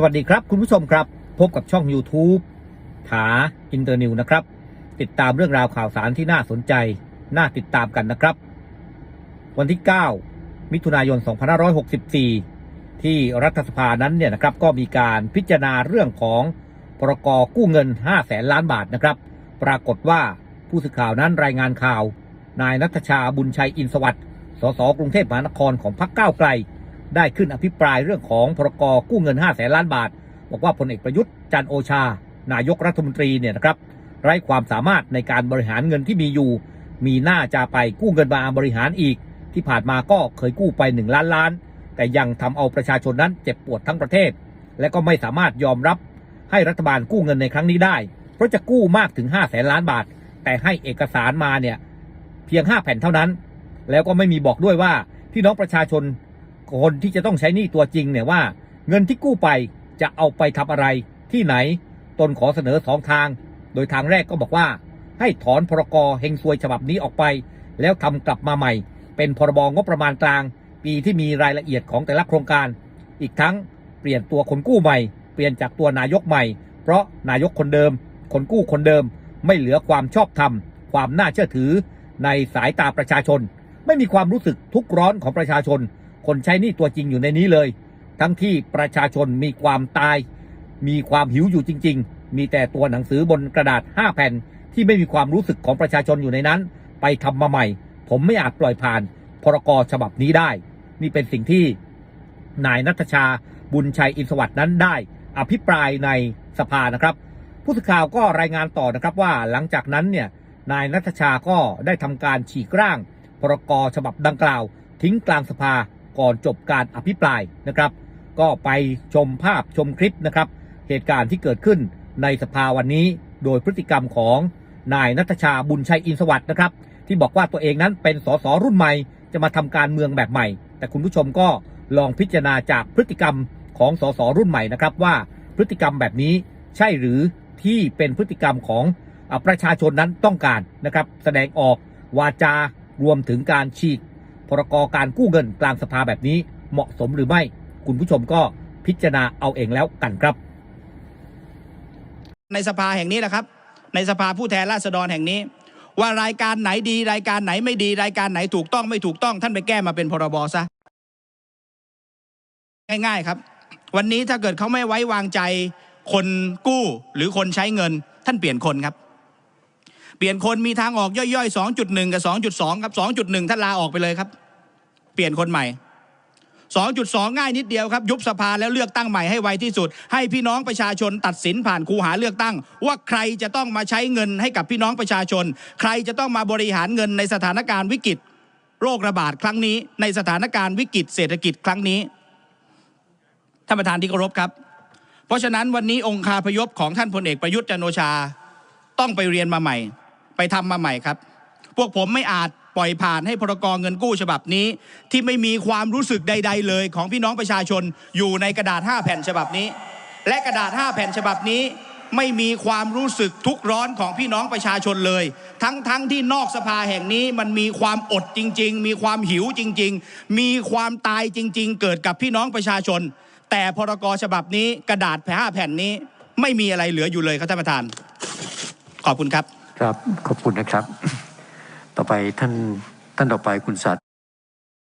สวัสดีครับคุณผู้ชมครับ พบกับช่อง YouTube ถาอินเตอร์นิวนะครับ ติดตามเรื่องราวข่าวสารที่น่าสนใจ น่าติดตามกันนะครับ วันที่ 9 มิถุนายน 2564 ที่รัฐสภานั้นเนี่ยนะครับ ก็มีการพิจารณาเรื่องของพรกกู้เงิน 5 แสนล้านบาทนะครับ ปรากฏว่าผู้สื่อข่าวนั้นรายงานข่าว นายนัทชาบุญชัยอินสวัสดิ์สสกรุงเทพมหานครของพรรคก้าวไกล ได้ขึ้นอภิปรายเรื่องของพรกกู้เงิน5แสนล้านบาท บอกว่าพลเอกประยุทธ์จันโอชา นายกรัฐมนตรีเนี่ยนะครับไร้ความสามารถในการบริหารเงินที่มีอยู่ มีหน้าจะไปกู้เงินมาบริหารอีก ที่ผ่านมาก็เคยกู้ไป 1 ล้านล้าน แต่ยังทำเอาประชาชนนั้นเจ็บปวดทั้งประเทศ และก็ไม่สามารถยอมรับให้รัฐบาลกู้เงินในครั้งนี้ได้ เพราะจะกู้มากถึง5แสนล้านบาท แต่ให้เอกสารมาเนี่ยเพียง 5 แผ่นเท่านั้น แล้วก็ไม่มีบอกด้วยว่าพี่น้องประชาชน คนที่จะต้องใช้หนี้ตัวจริงเนี่ยว่า เงินที่กู้ไปจะเอาไปทำอะไรที่ไหน ตนขอเสนอสองทาง โดยทางแรกก็บอกว่า ให้ถอนพรกเฮงซวยฉบับนี้ออกไป แล้วทำกลับมาใหม่ เป็นพรบงบประมาณกลาง ปีที่มีรายละเอียดของแต่ละโครงการ อีกทั้งเปลี่ยนตัวคนกู้ใหม่ เปลี่ยนจากตัวนายกใหม่ เพราะนายกคนเดิม คนกู้คนเดิม ไม่เหลือความชอบธรรม ความน่าเชื่อถือ ในสายตาประชาชน ไม่มีความรู้สึกทุกข์ร้อนของประชาชน คนใช้หนี้ตัวจริงอยู่ในนี้เลย ทั้งที่ประชาชนมีความตาย มีความหิวอยู่จริง ๆ มีแต่ตัวหนังสือบนกระดาษ 5 แผ่น ที่ไม่มีความรู้สึกของประชาชนอยู่ในนั้น ไปทำมาใหม่ ผมไม่อาจปล่อยผ่านพรกฉบับนี้ได้ นี่เป็นสิ่งที่นายนัทชาบุญชัยอินสวัสด์นั้นได้ อภิปรายในสภานะครับ ผู้สื่อข่าวก็รายงานต่อนะครับว่าหลังจากนั้นเนี่ยนายนัทชาก็ได้ทำการฉีกร่างพรกฉบับดังกล่าว ทิ้งกลางสภา ก่อนจบการอภิปรายนะครับ ก็ไปชมภาพชมคลิปนะครับ เหตุการณ์ที่เกิดขึ้นในสภาวันนี้โดยพฤติกรรมของนายนัทชาบุญชัยอินสวัสด์นะครับ ที่บอกว่าตัวเองนั้นเป็นสสรุ่นใหม่จะมาทำการเมืองแบบใหม่ แต่คุณผู้ชมก็ลองพิจารณาจากพฤติกรรมของสสรุ่นใหม่นะครับว่าพฤติกรรมแบบนี้ใช่หรือที่เป็นพฤติกรรมของประชาชนนั้นต้องการนะครับ แสดงออกวาจารวมถึงการฉีก พรกการกู้เงินกลางสภาแบบนี้เหมาะสมหรือไม่ คุณผู้ชมก็พิจารณาเอาเองแล้วกันครับ ในสภาแห่งนี้แหละครับ ในสภาผู้แทนราษฎรแห่งนี้ ว่ารายการไหนดีรายการไหนไม่ดีรายการไหนถูกต้องไม่ถูกต้อง ท่านไปแก้มาเป็นพรบซะง่ายๆครับ วันนี้ถ้าเกิดเขาไม่ไว้วางใจคนกู้หรือคนใช้เงิน ท่านเปลี่ยนคนครับ เปลี่ยนคนมีทางออกย่อยๆ 2.1 กับ 2.2 ครับ 2.1 ท่านลาออกไปเลยครับ เปลี่ยนคนใหม่ 2.2 ง่ายนิดเดียวครับ ยุบสภาแล้วเลือกตั้งใหม่ให้ไวที่สุด ให้พี่น้องประชาชนตัดสินผ่านคูหาเลือกตั้ง ว่าใครจะต้องมาใช้เงินให้กับพี่น้องประชาชน ใครจะต้องมาบริหารเงินในสถานการณ์วิกฤต โรคระบาดครั้งนี้ ในสถานการณ์วิกฤตเศรษฐกิจครั้งนี้ท่านประธานที่เคารพครับ เพราะฉะนั้นวันนี้องค์คาพยพของท่านพลเอกประยุทธ์จันโอชา ต้องไปเรียนมาใหม่ ไปทำมาใหม่ครับ พวกผมไม่อาจปล่อยผ่านให้พรกรเงินกู้ฉบับนี้ ที่ไม่มีความรู้สึกใด ๆ เลย ของพี่น้องประชาชนอยู่ในกระดาษ 5 แผ่นฉบับนี้ และกระดาษ 5 แผ่นฉบับนี้ ไม่มีความรู้สึกทุกข์ร้อนของพี่น้องประชาชนเลย ทั้งๆทที่นอกสภาแห่งนี้มันมีความอดจริง ๆ มีความหิวจริง ๆ มีความตายจริง ๆ เกิดกับพี่น้องประชาชน แต่พรกฉบับนี้กระดาษ5แผ่นนี้ ไม่มีอะไรเหลืออยู่เลยครับท่านประธาน ขอบคุณครับ ครับขอบคุณนะครับ ต่อไปท่านท่านต่อไปคุณสัต